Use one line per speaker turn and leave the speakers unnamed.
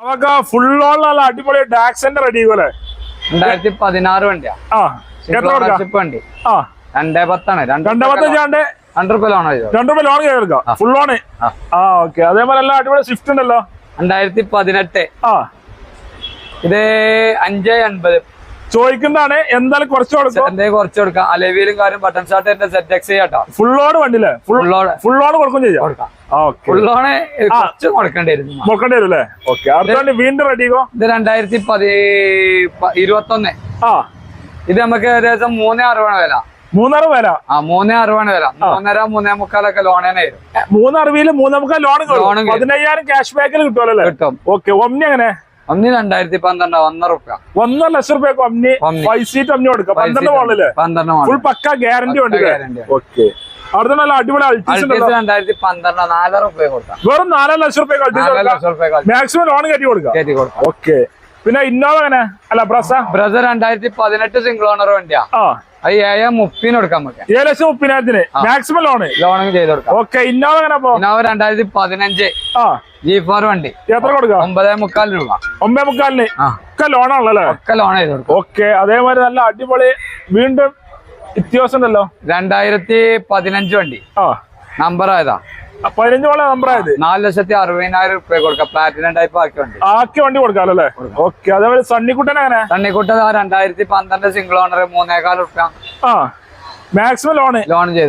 On നല്ല അടിപൊളി ഡാക്സന്റെ ready പോലെ.
രണ്ടായിരത്തി പതിനാറ് വണ്ടിയാ.
ആ എത്ര
വണ്ടി.
ആ.
രണ്ടേ പത്താണ്. രണ്ട്
രണ്ടേ പത്തഞ്ചാണ്ട്
രണ്ട് റുപ്യ ലോൺ
രണ്ടു രൂപ ലോൺ കേൾക്കാം ഫുൾ ലോണ്
ആ.
ഓക്കെ അതേപോലെ എല്ലാം അടിപൊളി സ്വിഫ്റ്റ് ഉണ്ടല്ലോ.
രണ്ടായിരത്തി പതിനെട്ട്
ആ.
ഇത് അഞ്ച് എൺപത്
ചോദിക്കുന്നതാണ് എന്തായാലും കുറച്ച് കൊടുക്കും.
കുറച്ച് കൊടുക്കാം. അലവിയിലും കാര്യം ബട്ടൺ ഷാർട്ട് സെറ്റ് എക്സ് ചെയ്യാട്ടോ.
ഫുൾ ഓൺ വണ്ടിയില്ലേ ഫുൾ
ലോൺ
ഫുൾ ഓൺ കൊടുക്കും ചെയ്യാം. വണ്ടി റെഡിക്കോ
ഇത് രണ്ടായിരത്തി പതി ഇരുപത്തൊന്ന്.
ആ.
ഇത് നമുക്ക് ഏകദേശം മൂന്നേ അറുപതാണ് വില.
മൂന്നര വില.
ആ മൂന്നേ അറുപതാണ് വില. മൂന്നര മൂന്നേ മുക്കാലൊക്കെ ലോൺ തന്നെ
മൂന്നേ മുക്കാൽ ലോൺ. പതിനയ്യായിരം ക്യാഷ് ബാക്കിൽ കിട്ടുമല്ലോ
കിട്ടും.
ഓക്കെ ഒന്നെങ്ങനെ എങ്ങനെ?
ഒന്ന് രണ്ടായിരത്തി പന്ത്രണ്ട് ഒന്നര റുപ്യ.
ഒന്നര ലക്ഷം റുപ്യക്ക് ഒമ്നി. ഫൈവ് സീറ്റ് കൊടുക്കാം. പന്ത്രണ്ട് മോളിൽ.
പന്ത്രണ്ട്
ഫുൾ പക്ക ഗ്യാരണ്ടി ഉണ്ട്. ഓക്കെ അവിടെ നല്ല അടിപൊളി അൾട്ടീസ്
രണ്ടായിരത്തി പന്ത്രണ്ട് നാലര റുപ്യ കൊടുക്കാം.
വെറും നാലര ലക്ഷം
റുപ്യ
മാക്സിമം ലോൺ കയറ്റി കൊടുക്കാം.
കയറ്റി കൊടുക്കാം.
ഓക്കെ പിന്നെ ഇന്നോവ അങ്ങനെ അല്ല ബ്രസ?
ബ്രസ രണ്ടായിരത്തി പതിനെട്ട് സിംഗിൾ ഓണർ വണ്ടിയാ. അത് ഏഴ് മുപ്പതിന് കൊടുക്കാൻ നമുക്ക്.
ഏഴ് ലക്ഷം മുപ്പതിനായിരത്തിന്. മാക്സിമം ലോണും
ചെയ്ത് കൊടുക്കാം.
ഓക്കെ ഇന്നോവ
അങ്ങനെ ഇന്നോവ രണ്ടായിരത്തി പതിനഞ്ച്. ജി ഫോർ വണ്ടി.
എത്ര കൊടുക്കാം?
ഒമ്പതേ മുക്കാൽ രൂപ.
ഒമ്പതേ മുക്കാലിന്. ഒക്കെ ലോണാണല്ലോ
ഒക്കെ ലോൺ ചെയ്ത് കൊടുക്കും.
ഓക്കെ അതേമാതിരി നല്ല അടിപൊളി വീണ്ടും വ്യത്യാസം ഉണ്ടല്ലോ.
രണ്ടായിരത്തി പതിനഞ്ച് വണ്ടി.
ആ.
നമ്പർ ആയതാ?
പതിനഞ്ച് നമ്പർ ആയത്.
നാല് ലക്ഷത്തി അറുപതിനായിരം റുപ്യ കൊടുക്കാം. പ്ലാറ്റിനം ടൈപ്പ് ആക്കി വണ്ടി
ആക്കി വണ്ടി കൊടുക്കാമല്ലോ അല്ലേ? ഓക്കെ അതേപോലെ സണ്ണിക്കുട്ടൻ അങ്ങനെ
സണ്ണിക്കുട്ടൻ രണ്ടായിരത്തി പന്ത്രണ്ട് സിംഗിൾ ഓണർ മൂന്നേകാൽ റുപ്യ
ആ മാക്സിമം ലോണ്
ലോൺ ചെയ്ത്.